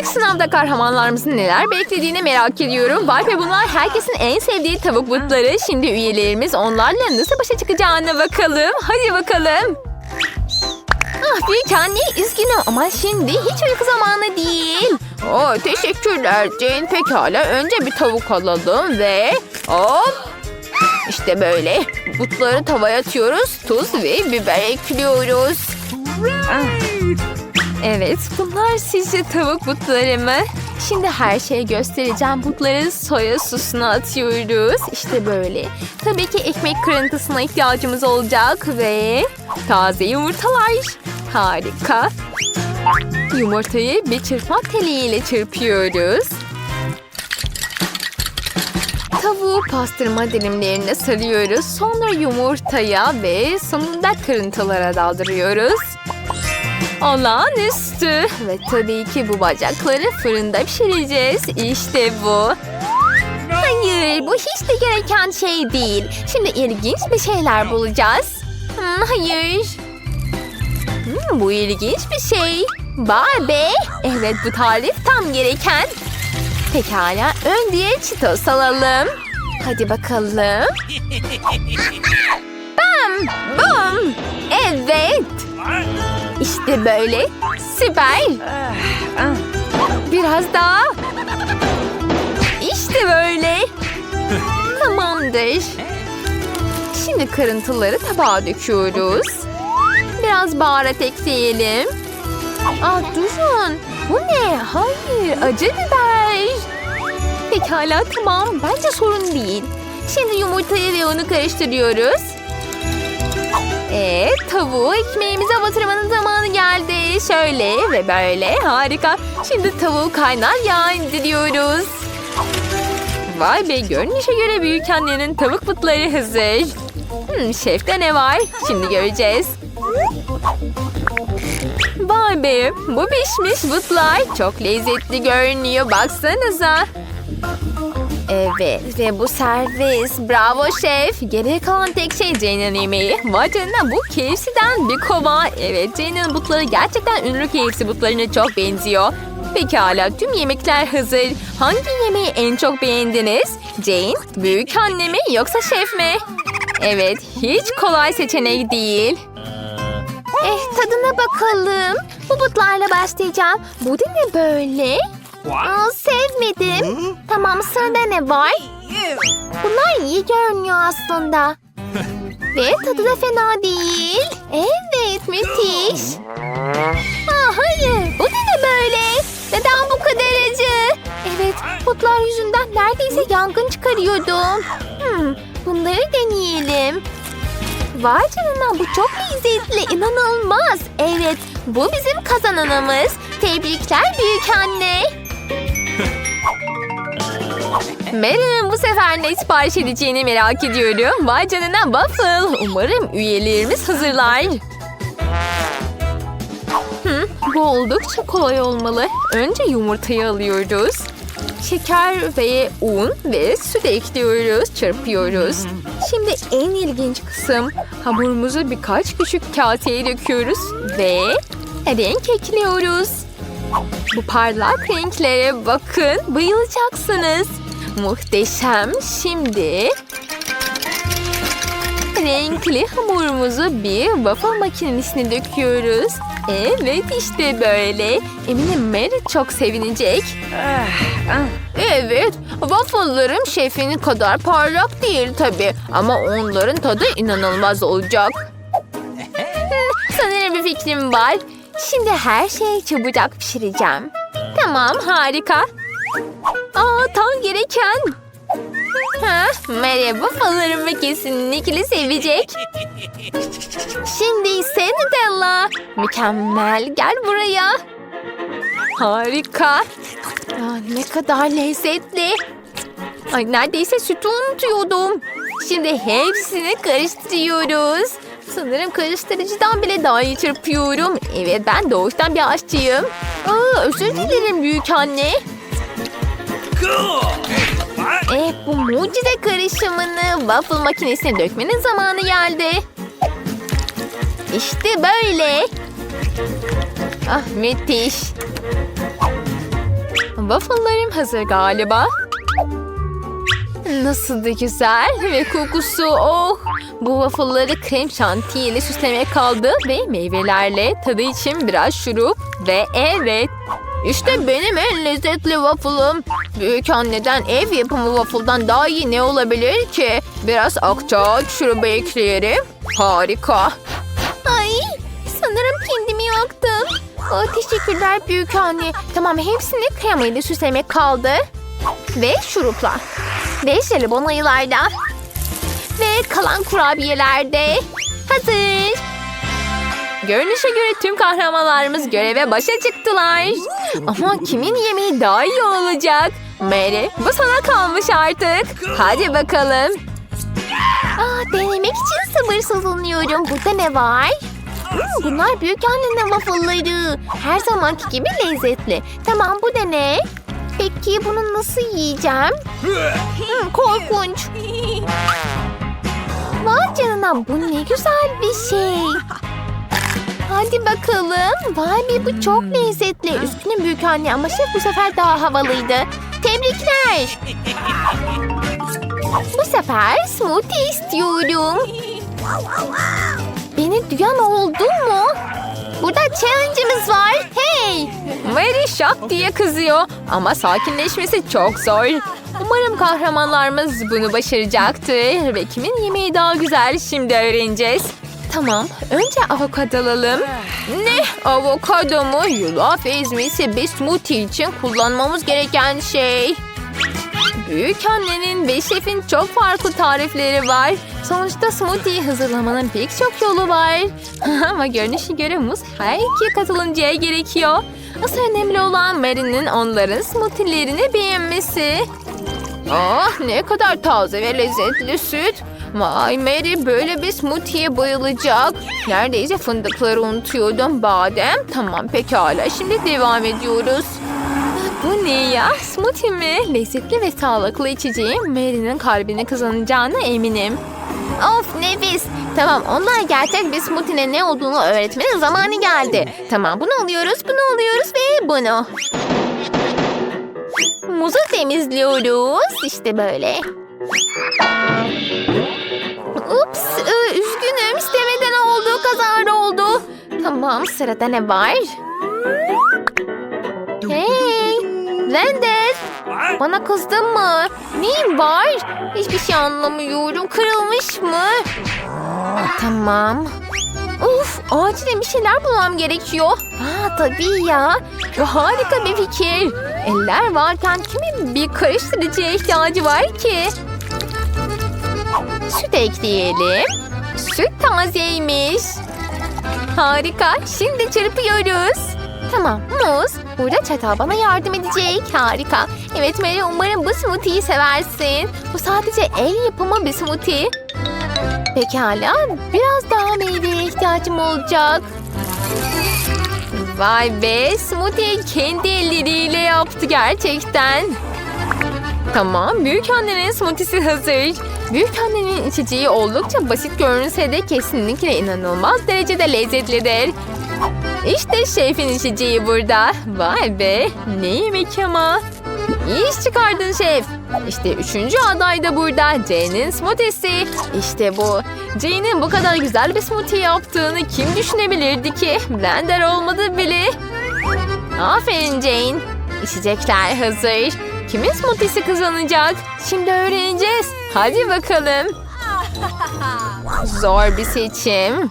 İlk sınavda kahramanlarımızın neler beklediğini merak ediyorum. Vay be bunlar herkesin en sevdiği tavuk butları. Şimdi üyelerimiz onlarla nasıl başa çıkacağına bakalım. Hadi bakalım. Ah büyük anne üzgünüm ama şimdi hiç uyku zamanı değil. Oo, teşekkürler Jane. Pekala önce bir tavuk alalım ve hop. İşte böyle. Butları tavaya atıyoruz. Tuz ve biber ekliyoruz. Evet, bunlar sizce tavuk butları mı? Şimdi her şeyi göstereceğim. Butları soya sosuna atıyoruz. İşte böyle. Tabii ki ekmek kırıntısına ihtiyacımız olacak ve taze yumurtalar. Harika. Yumurtayı bir çırpma teliyle çırpıyoruz. Tavuğu pastırma dilimlerine sarıyoruz. Sonra yumurtaya ve sonunda kırıntılara daldırıyoruz. Olağanüstü. Ve tabii ki bu bacakları fırında pişireceğiz. İşte bu. Hayır, bu hiç de gereken şey değil. Şimdi ilginç bir şeyler bulacağız. Hmm, hayır. Hmm, bu ilginç bir şey. Barbie. Evet, bu tarif tam gereken. Pekala, ön diye çitos alalım. Hadi bakalım. Bam! Bum! Evet. İşte böyle. Süper. Biraz daha. İşte böyle. Tamamdır. Şimdi kırıntıları tabağa döküyoruz. Biraz baharat ekleyelim. Aa durun. Bu ne? Hayır, acı biber. Pekala tamam. Bence sorun değil. Şimdi yumurtayı ve unu karıştırıyoruz. Evet, tavuğu ekmeğimize batırmanın zamanı geldi. Şöyle ve böyle. Harika. Şimdi tavuğu kaynar yağ indiriyoruz. Vay be, görünüşe göre büyük annenin tavuk butları hazır. Hmm, şefte ne var? Şimdi göreceğiz. Vay be, bu pişmiş butlar. Çok lezzetli görünüyor. Baksanıza. Evet ve bu servis. Bravo şef. Geriye kalan tek şey Jane'in yemeği. Vay canına bu KFC'den bir kova. Evet Jane'in butları gerçekten ünlü KFC butlarına çok benziyor. Pekala tüm yemekler hazır. Hangi yemeği en çok beğendiniz? Jane, büyük anne mi yoksa şef mi? Evet hiç kolay seçenek değil. Eh tadına bakalım. Bu butlarla başlayacağım. Bu da ne böyle? Aa, sevmedim. Tamam sırada ne var? Bunlar iyi görünüyor aslında. Ve tadı da fena değil. Evet müthiş. Aa, hayır bu da ne böyle? Neden bu kadar acı? Evet butlar yüzünden neredeyse yangın çıkarıyordum. Hmm, bunları deneyelim. Vay canına bu çok lezzetli inanılmaz. Evet bu bizim kazananımız. Tebrikler büyük anne. Marilyn bu sefer ne sipariş edeceğini merak ediyorum. Vay canına waffle. Umarım üyelerimiz hazırlar. Hı, bu oldukça kolay olmalı. Önce yumurtayı alıyoruz. Şeker ve un ve süt ekliyoruz, çırpıyoruz. Şimdi en ilginç kısım hamurumuzu birkaç küçük kaseye döküyoruz ve renk ekliyoruz. Bu parlak renklere bakın, bayılacaksınız. Muhteşem. Şimdi renkli hamurumuzu bir waffle makinesine döküyoruz. Evet işte böyle. Eminim Mary çok sevinecek. Evet, waffle'larım şefinin kadar parlak değil tabii. Ama onların tadı inanılmaz olacak. Sanırım bir fikrim var. Şimdi her şeyi çabucak pişireceğim. Tamam, harika. Aa, tam gereken. Ha, merhaba falarımı kesinlikle sevecek. Şimdi ise Nutella. Mükemmel, gel buraya. Harika. Aa, ne kadar lezzetli. Ay neredeyse sütü unutuyordum. Şimdi hepsini karıştırıyoruz. Sanırım karıştırıcıdan bile daha iyi çırpıyorum. Evet ben doğuştan bir aşçıyım. Aa, özür dilerim büyük anne. Eh bu mucize karışımını waffle makinesine dökmenin zamanı geldi. İşte böyle. Ah müthiş. Waffle'larım hazır galiba. Nasıl da güzel ve kokusu oh. Bu waffle'ları krem şantiye ile süslemek kaldı ve meyvelerle tadı için biraz şurup ve evet. İşte benim en lezzetli waffle'ım. Büyük anneden ev yapımı waffle'dan daha iyi ne olabilir ki? Biraz akçaağaç şurubu ekleyelim. Harika. Ay sanırım kendimi yaktım. Aa, teşekkürler büyük anne. Tamam hepsini kremayla süslemek kaldı. Ve şurupla. Ve jelibon ayılarda. Ve kalan kurabiyelerde. Hazır. Görünüşe göre tüm kahramanlarımız göreve başa çıktılar. Ama kimin yemeği daha iyi olacak? Mary bu sana kalmış artık. Hadi bakalım. Aa, denemek için sabırsızlanıyorum. Burada ne var? Hmm, bunlar büyük annenin waffle'ları. Her zamanki gibi lezzetli. Tamam bu da ne? Peki bunu nasıl yiyeceğim? Hmm, korkunç. Vay canına bu ne güzel bir şey. Hadi bakalım. Vay be bu çok lezzetli. Üzgünüm büyük anne ama şef bu sefer daha havalıydı. Tebrikler. Bu sefer smoothie istiyorum. Beni duyan oldu mu? Burada challenge'ımız var. Hey! Mary şak diye kızıyor ama sakinleşmesi çok zor. Umarım kahramanlarımız bunu başaracaktır ve kimin yemeği daha güzel şimdi öğreneceğiz. Tamam, önce avokado alalım. Ne? Avokado mu? Yulaf ezmesi bir smoothie için kullanmamız gereken şey. Büyük annenin ve şefin çok farklı tarifleri var. Sonuçta smoothie hazırlamanın pek çok yolu var. Ama görünüşe göre muz her iki katılımcıya gerekiyor. Asıl önemli olan Mary'nin onların smoothie'lerini beğenmesi. Ah ne kadar taze ve lezzetli süt. Vay Mary böyle bir smoothie'ye bayılacak. Neredeyse fındıkları unutuyordum. Badem. Tamam pekala şimdi devam ediyoruz. Bu ne ya? Smoothie mi? Lezzetli ve sağlıklı içeceğim Mary'nin kalbini kazanacağına eminim. Of nefis. Tamam onlar gerçek bir smoothie'nin ne olduğunu öğretmenin zamanı geldi. Tamam bunu alıyoruz, bunu alıyoruz ve bunu. Muzu temizliyoruz. İşte böyle. Tamam, sırada ne var? Hey, Blender. Bana kızdın mı? Neyin var? Hiçbir şey anlamıyorum. Kırılmış mı? Tamam. Uf, acilen bir şeyler bulmam gerekiyor. Ha tabii ya. Harika bir fikir. Eller varken kimin bir karıştırıcıya ihtiyacı var ki? Süt ekleyelim. Süt tazeymiş. Harika. Şimdi çırpıyoruz. Tamam muz. Burada çatal bana yardım edecek. Harika. Evet Mary umarım bu smoothie'yi seversin. Bu sadece el yapımı bir smoothie. Pekala. Biraz daha meyveye ihtiyacım olacak. Vay be. Smoothie kendi elleriyle yaptı gerçekten. Tamam, büyük annenin smoothie'si hazır. Büyük annenin içeceği oldukça basit görünse de kesinlikle inanılmaz derecede lezzetlidir. İşte şefin içeceği burada. Vay be, ne yemek ama. İyi iş çıkardın şef. İşte üçüncü aday da burada. Jane'in smoothiesi. İşte bu. Jane'in bu kadar güzel bir smoothie yaptığını kim düşünebilirdi ki? Blender olmadı bile. Aferin Jane. İçecekler hazır. Kimin smoothie'si kazanacak? Şimdi öğreneceğiz. Hadi bakalım. Zor bir seçim.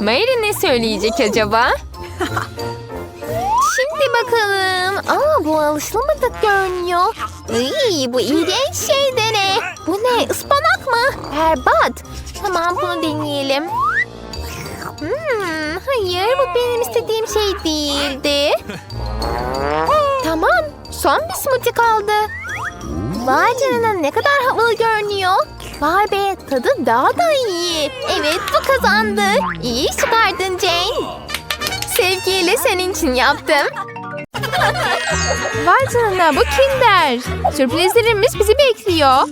Mary ne söyleyecek acaba? Şimdi bakalım. Aa bu alışılmadık görünüyor. Iy, bu iğrenç şey de ne? Bu ne? Ispanak mı? Berbat. Tamam bunu deneyelim. Hmm, hayır bu benim istediğim şey değildi. Tamam son bir smoothie kaldı. Vay canına ne kadar havalı görünüyor. Vay be tadı daha da iyi. Evet bu kazandı. İyi iş çıkardın Jane. Sevgiyle senin için yaptım. Vay canına bu Kinder. Sürprizlerimiz bizi bekliyor.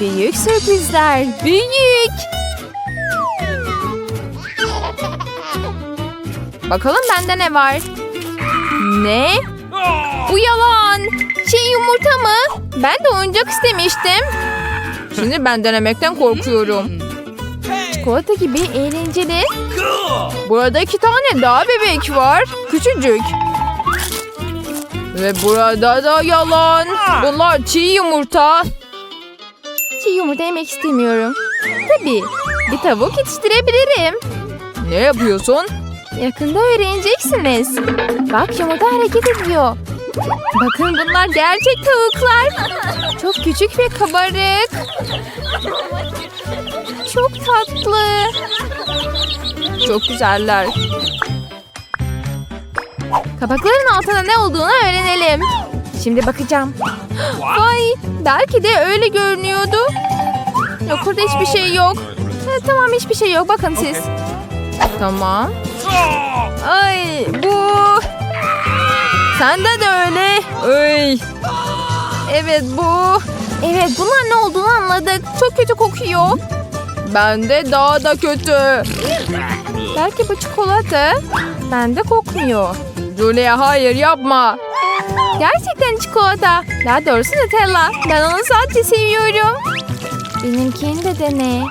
Büyük sürprizler. Büyük. Bakalım bende ne var? Ne? Bu yalan. Şey yumurta mı? Ben de oyuncak istemiştim. Şimdi ben denemekten korkuyorum. Çikolata gibi eğlenceli. Burada iki tane daha bebek var. Küçücük. Ve burada da yalan. Bunlar çiğ yumurta. Çiğ yumurta yemek istemiyorum. Tabii. Bir tavuk yetiştirebilirim. Ne yapıyorsun? Yakında öğreneceksiniz. Bak yumurta hareket ediyor. Bakın bunlar gerçek tavuklar. Çok küçük ve kabarık. Çok tatlı. Çok güzeller. Kabakların altında ne olduğunu öğrenelim. Şimdi bakacağım. Vay, belki de öyle görünüyordu. Yok burada hiçbir şey yok. Ha, tamam hiçbir şey yok. Bakın siz. Tamam. Ay. Sende de öyle. Ay. Evet bu. Evet bunlar ne olduğunu anladık. Çok kötü kokuyor. Bende daha da kötü. Belki bu çikolata. Bende kokmuyor. Julia hayır yapma. Gerçekten çikolata. Daha doğrusu Nutella. Ben onu sadece seviyorum. Benimkini de dene.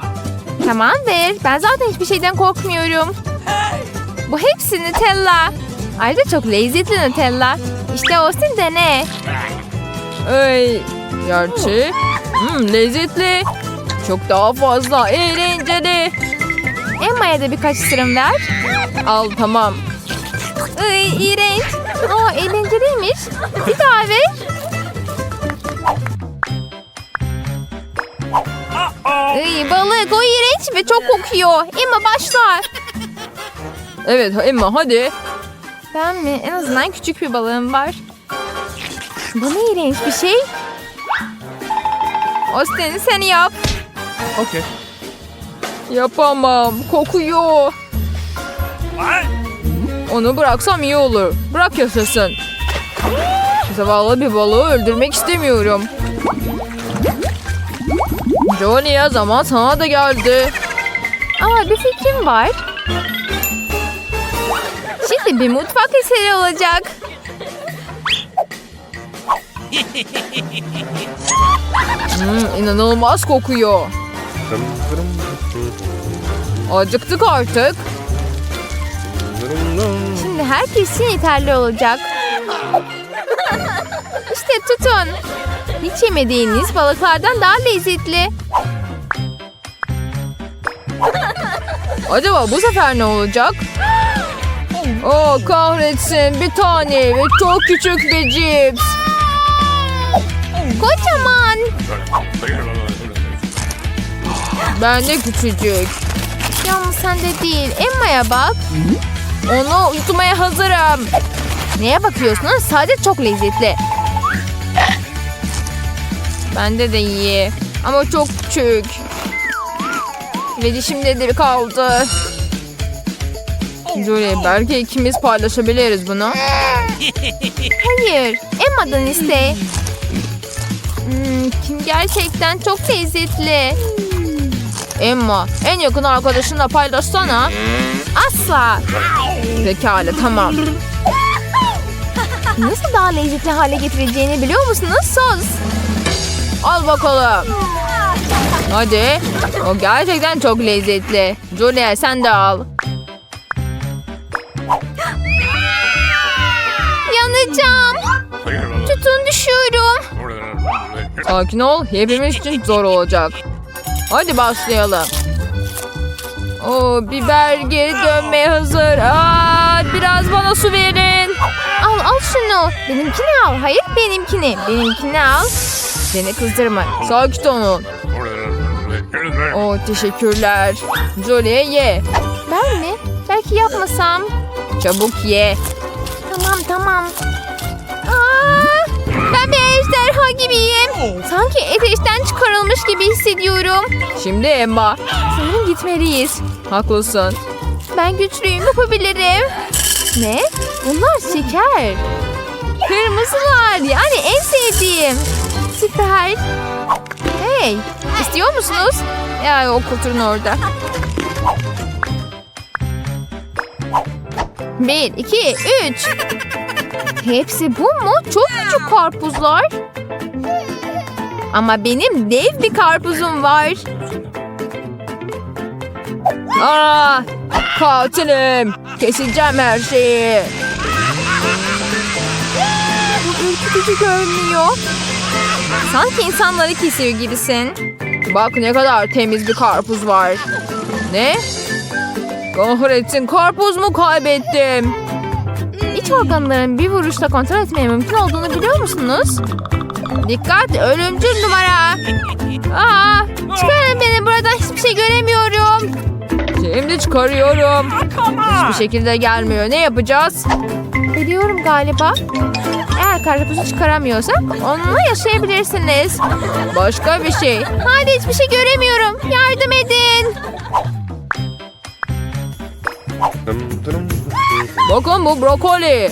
Tamamdır. Ben zaten hiçbir şeyden korkmuyorum. Bu hepsi Nutella. Ayrıca çok lezzetli Nutella. İşte olsun dene. Ay. Gerçi. Hmm, lezzetli. Çok daha fazla eğlenceli. Emma'ya da birkaç ısırım ver. Al tamam. Ay iğrenç. Aa eğlenceliymiş. Bir daha ver. Ay balık o iğrenç ve çok kokuyor. Emma başla. Evet Emma hadi. Ben mi? En azından küçük bir balığım var. Bu ne iğrenç bir şey. Austin sen yap. Okay. Yapamam. Kokuyor. Onu bıraksam iyi olur. Bırak yaşasın. Zavallı bir balığı öldürmek istemiyorum. Johnny'e zaman sana da geldi. Aa bir fikrim var. Şimdi bir mutfak eseri olacak. Hmm, inanılmaz kokuyor. Acıktık artık. Şimdi herkes için yeterli olacak. İşte tutun. Hiç yemediğiniz balıklardan daha lezzetli. Acaba bu sefer ne olacak? Oh kahretsin bir tane ve çok küçük bir cips. Kocaman. Ben de küçücük. Yalnız sende değil. Emma'ya bak. Onu yutmaya hazırım. Neye bakıyorsunuz? Sadece çok lezzetli. Bende de iyi. Ama çok küçük. Ve dişimde de kaldı. Julie belki ikimiz paylaşabiliriz bunu. Hayır. Emma'dan iste. Hmm, kim gerçekten çok lezzetli. Emma en yakın arkadaşınla paylaşsana. Asla. Pekala tamam. Nasıl daha lezzetli hale getireceğini biliyor musunuz? Sos. Al bakalım. Hadi. O gerçekten çok lezzetli. Julia sen de al. Düşüyorum. Sakin ol. Hepimiz için zor olacak. Hadi başlayalım. O biber geri dönmeye hazır. Aa, biraz bana su verin. Al al şunu. Benimkini al. Hayır benimkini. Benimkini al. Beni kızdırma. Sakin olun. O teşekkürler. Jolie ye. Ben mi? Belki yapmasam. Çabuk ye. Tamam tamam. Ben bir ejderha gibiyim. Sanki ateşten çıkarılmış gibi hissediyorum. Şimdi Emma. Sanırım gitmeliyiz. Haklısın. Ben güçlüyüm yapabilirim. Ne? Bunlar şeker. Kırmızılar yani en sevdiğim. Süper. Hey istiyor musunuz? Ya o oturun orada. Bir, iki, üç. Hepsi bu mu? Çok küçük karpuzlar. Ama benim dev bir karpuzum var. Aa, katilim. Keseceğim her şeyi. Bu ürkütücü görünüyor. Sanki insanları kesiyor gibisin. Bak ne kadar temiz bir karpuz var. Ne? Kahretsin karpuz mu kaybettim? İç organların bir vuruşla kontrol etmeye mümkün olduğunu biliyor musunuz? Dikkat ölümcül numara. Aa, çıkarın beni buradan hiçbir şey göremiyorum. Şimdi çıkarıyorum. Hiçbir şekilde gelmiyor. Ne yapacağız? Biliyorum galiba. Eğer karpuzu çıkaramıyorsak onunla yaşayabilirsiniz. Başka bir şey. Hadi hiçbir şey göremiyorum. Yardım edin. Bakın bu brokoli.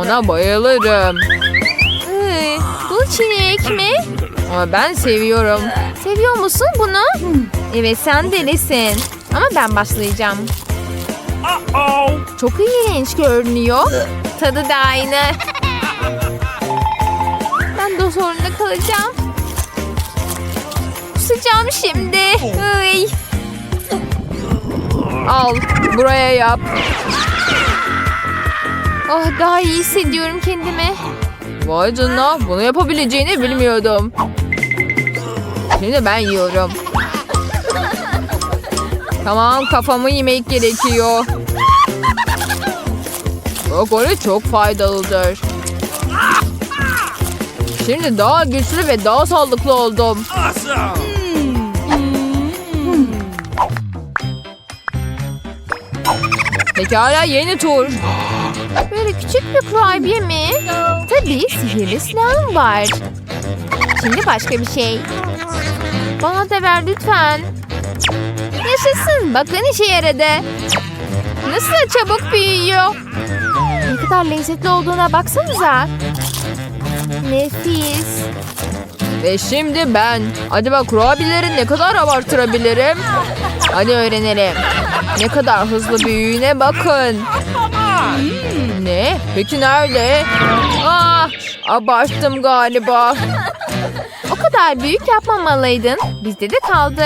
Ona bayılırım. Bu çilek mi? Ama ben seviyorum. Seviyor musun bunu? Evet sen delisin. Ama ben başlayacağım. Çok iğrenç görünüyor. Tadı da aynı. Ben de zorunda kalacağım. Kusacağım şimdi. Iy. Al buraya yap. Oh daha iyi hissediyorum kendimi. Vay canına bunu yapabileceğini bilmiyordum. Şimdi ben yiyorum. Tamam kafamı yemek gerekiyor. Brokoli çok faydalıdır. Şimdi daha güçlü ve daha sağlıklı oldum. Pekala yeni tur. Böyle küçük bir kurabiye mi? Tabii sihirli silahım var. Şimdi başka bir şey. Bana da ver lütfen. Yaşasın. Bakın işe yaradı. Nasıl da çabuk büyüyor. Ne kadar lezzetli olduğuna baksanıza. Nefis. Ve şimdi ben. Acaba kurabiyeleri ne kadar abartırabilirim? Hadi öğrenelim. Ne kadar hızlı büyüğüne bakın. Hmm, ne? Peki nerede? Ah, abarttım galiba. o kadar büyük yapmamalıydın. Bizde de kaldı.